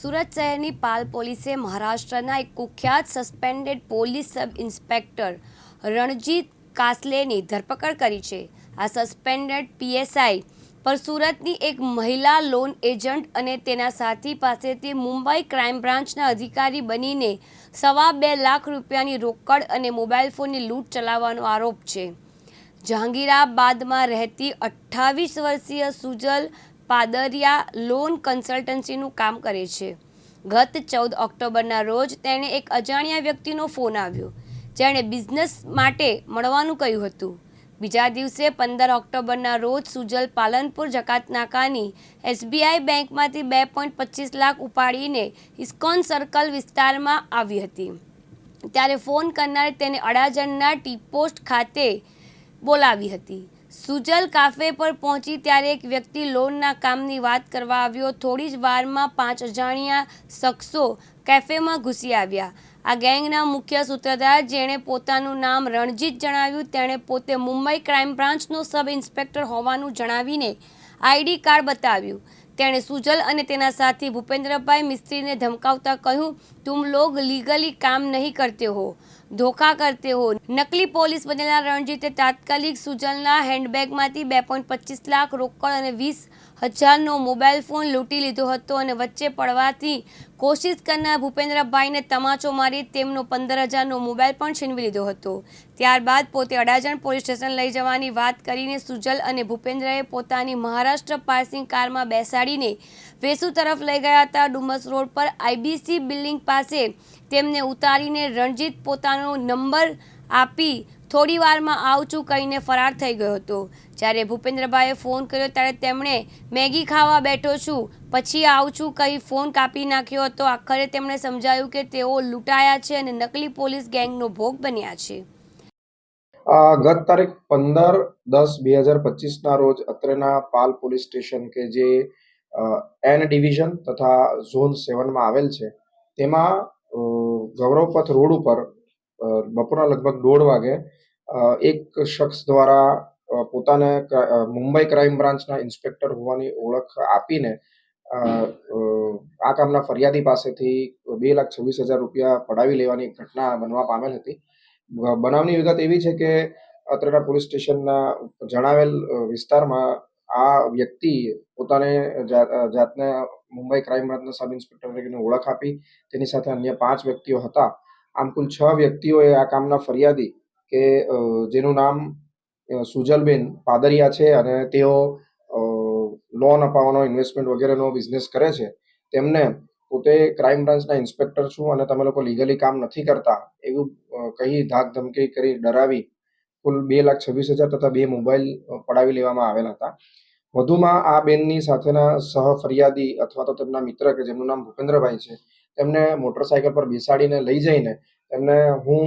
સુરત શહેરની પાલ પોલીસે મહારાષ્ટ્રના એક કુખ્યાત suspended police sub inspector Ranjit કાસલેની ધરપકડ કરી છે. આ સસ્પેન્ડેડ પીએસઆઈ પર સુરતની એક મહિલા લોન એજન્ટ અને તેના સાથી પાસેથી મુંબઈ ક્રાઇમ બ્રાન્ચના અધિકારી બનીને સવા બે લાખ રૂપિયાની રોકડ અને મોબાઈલ ફોનની લૂંટ ચલાવવાનો આરોપ છે. જહાંગીરાબાદમાં રહેતી અઠ્ઠાવીસ વર્ષીય સુજલ પાદરિયા લોન કન્સલ્ટન્સીનું કામ કરે છે. ગત ચૌદ ઓક્ટોબરના રોજ તેણે એક અજાણ્યા વ્યક્તિનો ફોન આવ્યો, જેણે બિઝનેસ માટે મળવાનું કહ્યું હતું. બીજા દિવસે પંદર ઓક્ટોબરના રોજ સુજલ પાલનપુર જકાતનાકાની એસબીઆઈ બેંકમાંથી બે પોઈન્ટ પચીસ લાખ ઉપાડીને ઇસ્કોન સર્કલ વિસ્તારમાં આવી હતી. ત્યારે ફોન કરનારે તેને અડાજણના ટી પોસ્ટ ખાતે બોલાવી હતી. સુજલ કાફે પર પહોંચી ત્યારે એક વ્યક્તિ લોનના કામની વાત કરવા આવ્યો. થોડી જ વારમાં પાંચ અજાણ્યા શખ્સો કેફેમાં ઘૂસી આવ્યા. આ ગેંગના મુખ્ય સૂત્રધાર જેણે પોતાનું નામ રણજીત જણાવ્યું. તેણે પોતે મુંબઈ ક્રાઇમ બ્રાન્ચનો સબ ઇન્સ્પેક્ટર હોવાનું જણાવીને આઈડી કાર્ડ બતાવ્યું. તેણે સુજલ અને તેના સાથી ભૂપેન્દ્રભાઈ મિસ્ત્રીને ધમકાવતા કહ્યું, તુમ લોગ લીગલી કામ નહીં કરતે હો. ધોખા કરતે હો નકલી પોલીસ બનેલા રણજીતે તાત્કાલિક સુજલના હેન્ડબેગમાંથી બે પોઈન્ટ પચીસ લાખ રોકડ અને વીસ હજારનો મોબાઈલ ફોન લૂંટી લીધો હતો અને વચ્ચે પડવાથી કોશિશ કરનાર ભૂપેન્દ્રભાઈને તમાચો મારી તેમનો પંદર હજારનો મોબાઈલ પણ છીનવી લીધો હતો. ત્યારબાદ પોતે અડાજણ પોલીસ સ્ટેશન લઈ જવાની વાત કરીને સુજલ અને ભૂપેન્દ્રએ પોતાની મહારાષ્ટ્ર પાર્સિંગ કારમાં બેસાડીને વેસુ તરફ લઈ ગયા હતા. ડુમસ રોડ પર આઈબીસી બિલ્ડિંગ પાસે તેમને ઉતારીને રણજીત પોતાનો નંબર આપી થોડી વારમાં આવચું કહીને ફરાર થઈ ગયો હતો. જ્યારે ભૂપેન્દ્રભાઈએ ફોન કર્યો ત્યારે તેમણે, મેગી ખાવા બેઠો છું. પછી આવચું કહી ફોન કાપી નાખ્યો હતો. આખરે તેમણે સમજાયું કે તેઓ લૂંટાયા છે અને નકલી પોલીસ ગેંગનો ભોગ બન્યા છે. ગત તારીખ પંદર દસ બે હજાર પચીસના રોજ અત્રેના પાલ પોલીસ સ્ટેશન કે જે એન ડિવિઝન તથા ઝોન સેવનમાં આવેલ છે, તેમાં ગૌરવપથ રોડ ઉપર બપોરના લગભગ દોઢ વાગે એક શખ્સ દ્વારા પોતાને મુંબઈ ક્રાઇમ બ્રાન્ચના ઇન્સ્પેક્ટર હોવાની ઓળખ આપીને આ કામના ફરિયાદી પાસેથી બે લાખ છવ્વીસ હજાર રૂપિયા પડાવી લેવાની ઘટના બનવા પામેલ હતી. બનાવની વિગત એવી છે કે અત્રેના પોલીસ સ્ટેશનના જણાવેલ વિસ્તારમાં આ વ્યક્તિ પોતાને જાતને મુંબઈ ક્રાઇમ બ્રાન્ચના સબ ઇન્સ્પેક્ટર તરીકેની ઓળખ આપી. તેની સાથે અન્ય પાંચ વ્યક્તિઓ હતા. આમ કુલ છ વ્યક્તિઓએ આ કામના ફરિયાદી કે જેનું નામ સુજલબેન પાદરિયા છે અને તેઓ લોન અપાવવાનો ઇન્વેસ્ટમેન્ટ વગેરેનો બિઝનેસ કરે છે, તેમને પોતે ક્રાઇમ બ્રાન્ચના ઇન્સ્પેક્ટર છું અને તમે લોકો લીગલી કામ નથી કરતા, એવું કહી ધાક ધમકી કરી ડરાવી, કુલ બે લાખ છવ્વીસ હજાર તથા બે મોબાઈલ પડાવી લેવામાં આવેલ હતા. વધુમાં આ બેનની સાથેના સહ ફરિયાદી અથવા તો તેમના મિત્ર કે જેમનું નામ ભૂપેન્દ્રભાઈ છે તેમને મોટરસાયકલ પર બેસાડીને લઈ જઈને તેમને હું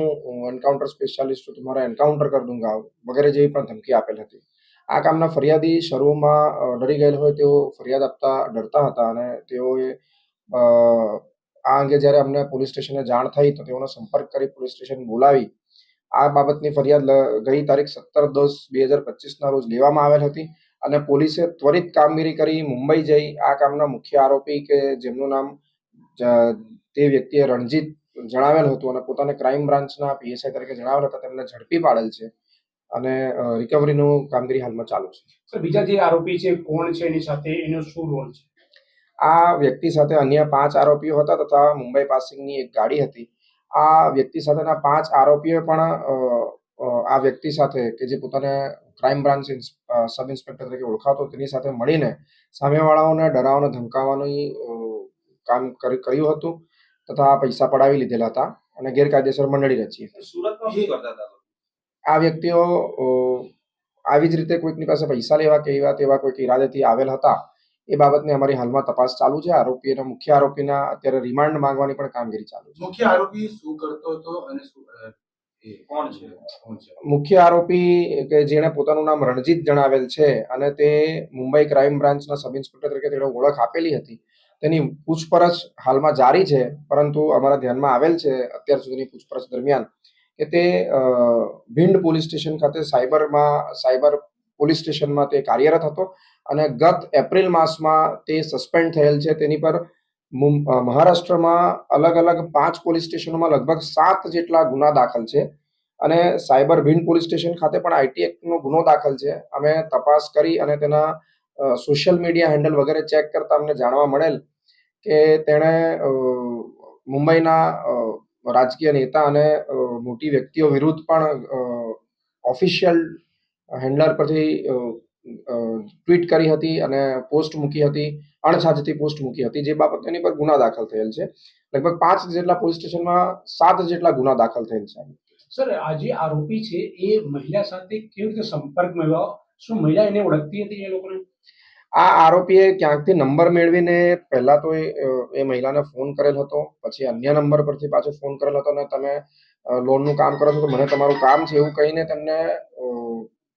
એન્કાઉન્ટર સ્પેશિયાલિસ્ટ છું તમારા એન્કાઉન્ટર કરી દૂંગા વગેરે જેવી પણ ધમકી આપેલ હતી. આ કામના ફરિયાદી શરૂમાં ડરી ગયેલ હોય તેઓ ફરિયાદ આપતા ડરતા હતા અને તેઓએ આ અંગે જ્યારે અમને પોલીસ સ્ટેશને જાણ થઈ તો તેઓનો સંપર્ક કરી પોલીસ સ્ટેશન બોલાવી. આ બાબતની ફરિયાદ ગઈ તારીખ સત્તર દસ બે હજાર પચીસના રોજ લેવામાં આવેલ હતી અને પોલીસે ત્વરિત કામગીરી કરી મુંબઈ જઈ આ કામના મુખ્ય આરોપી કે જેમનું નામ તે વ્યક્તિએ રણજીત જણાવેલ હતું અને પોતાને ક્રાઇમ બ્રાન્ચના પીએસઆઈ તરીકે જણાવેલ હતા. તેમને ઝડપી પાડેલ છે અને રિકવરીનું કામગીરી હાલમાં ચાલુ છે. સર બીજા જે આરોપી છે કોણ છે એની સાથે? એનો શું રોલ છે? આ વ્યક્તિ સાથે અન્ય પાંચ આરોપીઓ હતા તથા મુંબઈ પાસિંગની એક ગાડી હતી. આ વ્યક્તિ સાથેના પાંચ આરોપીઓ પણ આ વ્યક્તિ સાથે કે જે પોતાને ક્રાઇમ બ્રાન્ચ સબ ઇન્સ્પેક્ટર તરીકે ઓળખાતો તેની સાથે મળીને સામેવાળાઓને ડરાવવાનો ધમકાવવાની કામ કર્યું હતું તથા પૈસા પડાવી લીધેલા હતા અને ગેરકાયદેસર મંડળી રચી સુરતમાં શું કરતા હતા આ વ્યક્તિઓ આવી જ રીતે કોઈકની પાસે પૈસા લેવા કે એવા તેવા કોઈક ઈરાદેથી આવેલ હતા એ બાબતની અમારી હાલમાં તપાસ ચાલુ છે. આરોપીના મુખ્ય આરોપીના અત્યારે રિમાન્ડ માંગવાની પણ કામગીરી ચાલુ છે. મુખ્ય આરોપી શું કરતો હતો અને કોણ છે? મુખ્ય આરોપી કે જેણે પોતાનું નામ રણજીત જણાવેલ છે અને તે મુંબઈ ક્રાઇમ બ્રાન્ચના સબ ઇન્સ્પેક્ટર તરીકે તેણે ઓળખ આપેલી હતી. તેની પૂછપરછ હાલમાં જારી છે, પરંતુ અમારા ધ્યાનમાં આવેલ છે અત્યાર સુધીની પૂછપરછ દરમિયાન કે તે ભીંડ પોલીસ સ્ટેશન ખાતે સાયબરમાં, સાયબર પોલીસ સ્ટેશનમાં તે કાર્યરત હતો અને ગત એપ્રિલ માસમાં તે સસ્પેન્ડ થયેલ છે. તેની પર મહારાષ્ટ્રમાં અલગ અલગ પાંચ પોલીસ સ્ટેશનોમાં લગભગ સાત જેટલા ગુના દાખલ છે અને સાયબર ભીંડ પોલીસ સ્ટેશન ખાતે પણ આઈટી એક્ટનો ગુનો દાખલ છે. અમે તપાસ કરી અને તેના સોશિયલ મીડિયા હેન્ડલ વગેરે ચેક કરતા અમને જાણવા મળેલ કે તેણે મુંબઈના રાજકીય નેતા અને મોટી વ્યક્તિઓ વિરુદ્ધ પણ ઓફિશિયલ હેન્ડલર પરથી ટ્વીટ કરી હતી અને પોસ્ટ મૂકી હતી અણછાજતી પોસ્ટ મૂકી હતી, જે બાબત એની પર ગુના દાખલ થયેલ છે. લગભગ પાંચ જેટલા પોલીસ સ્ટેશનમાં સાત જેટલા ગુના દાખલ થયેલ છે. સર આ જે આરોપી છે એ મહિલા સાથે કેવી રીતે સંપર્કમાં આવ્યો? શું મહિલા એને ઓળખતી હતી એ લોકોને? આ આરોપીએ ક્યાંકથી નંબર મેળવીને પહેલા તો એ મહિલાને ફોન કરેલ હતો, પછી અન્ય નંબર પરથી પાછો ફોન કરેલ હતો અને તમે લોનનું કામ કરો છો તો મને તમારું કામ છે એવું કહીને તેમને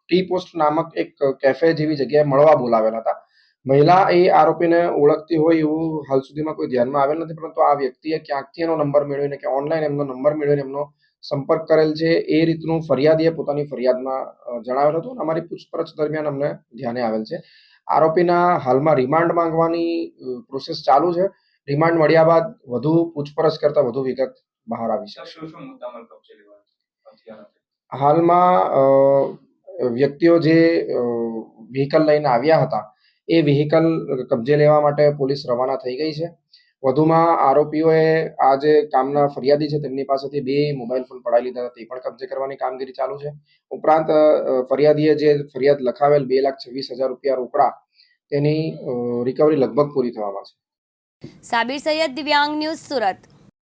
ટી પોસ્ટ નામક એક કેફે જેવી જગ્યાએ મળવા બોલાવેલા હતા. મહિલા એ આરોપીને ઓળખતી હોય એવું હાલ સુધીમાં કોઈ ધ્યાનમાં આવેલ નથી, પરંતુ આ વ્યક્તિએ ક્યાંકથી એનો નંબર મેળવીને કે ઓનલાઈન એમનો નંબર મેળવીને એમનો સંપર્ક કરેલ છે એ રીતનું ફરિયાદીએ પોતાની ફરિયાદમાં જણાવેલ હતું અને અમારી પૂછપરછ દરમિયાન અમને ધ્યાને આવેલ છે. આરોપીના હાલમાં રિમાન્ડ માંગવાની પ્રોસેસ ચાલુ છે. રિમાન્ડ મળ્યા બાદ વધુ પૂછપરછ કરતા વધુ વિગત બહાર આવી છે? હાલમાં વ્યક્તિઓ જે વ્હીકલ લઈને આવ્યા હતા એ વ્હીકલ કબજે લેવા માટે પોલીસ રવાના થઈ ગઈ છે. વધુમાં આરોપીઓએ આ જે કામના ફરિયાદી છે, તેમની પાસેથી બે મોબાઈલ ફોન પડાવી લીધા તે પણ કબજે કરવાની કામગીરી ચાલુ છે. ઉપરાંત ફરિયાદીએ જે ફરિયાદ લખાવેલ બે લાખ છવ્વીસ હજાર રૂપિયા રોકડા, તેની રિકવરી લગભગ પૂરી થવામાં છે. સાબિર સૈયદ, દિવ્યાંગ ન્યૂઝ સુરત.